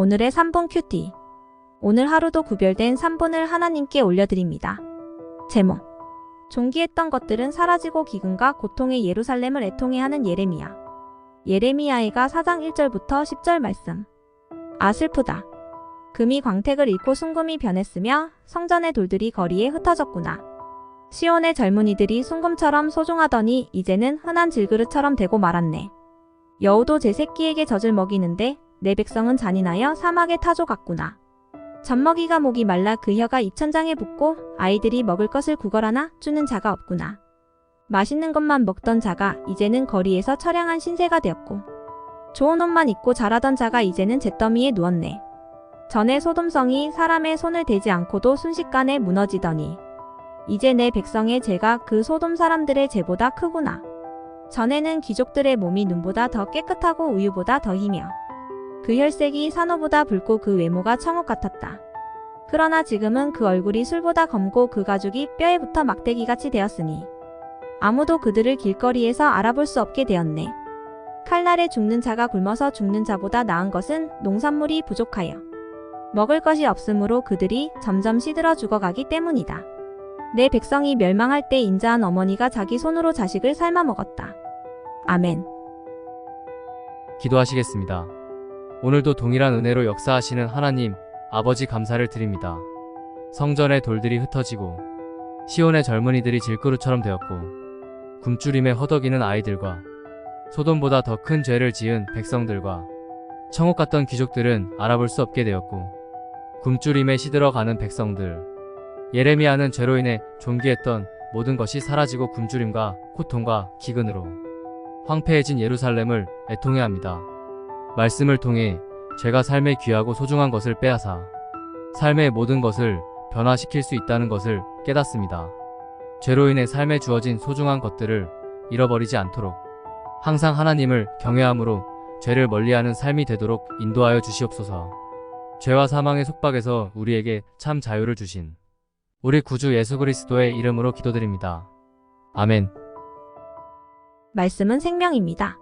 오늘의 3분 큐티. 오늘 하루도 구별된 3분을 하나님께 올려드립니다. 제목. 존귀했던 것들은 사라지고 기근과 고통의 예루살렘을 애통해하는 예레미야. 예레미야의가 4장 1절부터 10절 말씀. 아 슬프다. 금이 광택을 잃고 순금이 변했으며 성전의 돌들이 거리에 흩어졌구나. 시온의 젊은이들이 순금처럼 소중하더니 이제는 흔한 질그릇처럼 되고 말았네. 여우도 제 새끼에게 젖을 먹이는데 내 백성은 잔인하여 사막의 타조 같구나. 젖먹이가 목이 말라 그 혀가 입천장에 붙고 아이들이 먹을 것을 구걸하나 주는 자가 없구나. 맛있는 것만 먹던 자가 이제는 거리에서 처량한 신세가 되었고 좋은 옷만 입고 자라던 자가 이제는 잿더미에 누웠네. 전에 소돔성이 사람의 손을 대지 않고도 순식간에 무너지더니 이제 내 백성의 죄가 그 소돔 사람들의 죄보다 크구나. 전에는 귀족들의 몸이 눈보다 더 깨끗하고 우유보다 더 희며 그 혈색이 산호보다 붉고 그 외모가 청옥 같았다. 그러나 지금은 그 얼굴이 술보다 검고 그 가죽이 뼈에 붙어 막대기같이 되었으니 아무도 그들을 길거리에서 알아볼 수 없게 되었네. 칼날에 죽는 자가 굶어서 죽는 자보다 나은 것은 농산물이 부족하여 먹을 것이 없으므로 그들이 점점 시들어 죽어가기 때문이다. 내 백성이 멸망할 때 인자한 어머니가 자기 손으로 자식을 삶아 먹었다. 아멘. 기도하시겠습니다. 오늘도 동일한 은혜로 역사하시는 하나님, 아버지 감사를 드립니다. 성전의 돌들이 흩어지고, 시온의 젊은이들이 질그릇처럼 되었고, 굶주림에 허덕이는 아이들과, 소돔보다 더 큰 죄를 지은 백성들과, 청옥 같던 귀족들은 알아볼 수 없게 되었고, 굶주림에 시들어가는 백성들, 예레미야는 죄로 인해 존귀했던 모든 것이 사라지고 굶주림과 고통과 기근으로 황폐해진 예루살렘을 애통해합니다. 말씀을 통해 죄가 삶의 귀하고 소중한 것을 빼앗아 삶의 모든 것을 변화시킬 수 있다는 것을 깨닫습니다. 죄로 인해 삶에 주어진 소중한 것들을 잃어버리지 않도록 항상 하나님을 경외함으로 죄를 멀리하는 삶이 되도록 인도하여 주시옵소서. 죄와 사망의 속박에서 우리에게 참 자유를 주신 우리 구주 예수 그리스도의 이름으로 기도드립니다. 아멘. 말씀은 생명입니다.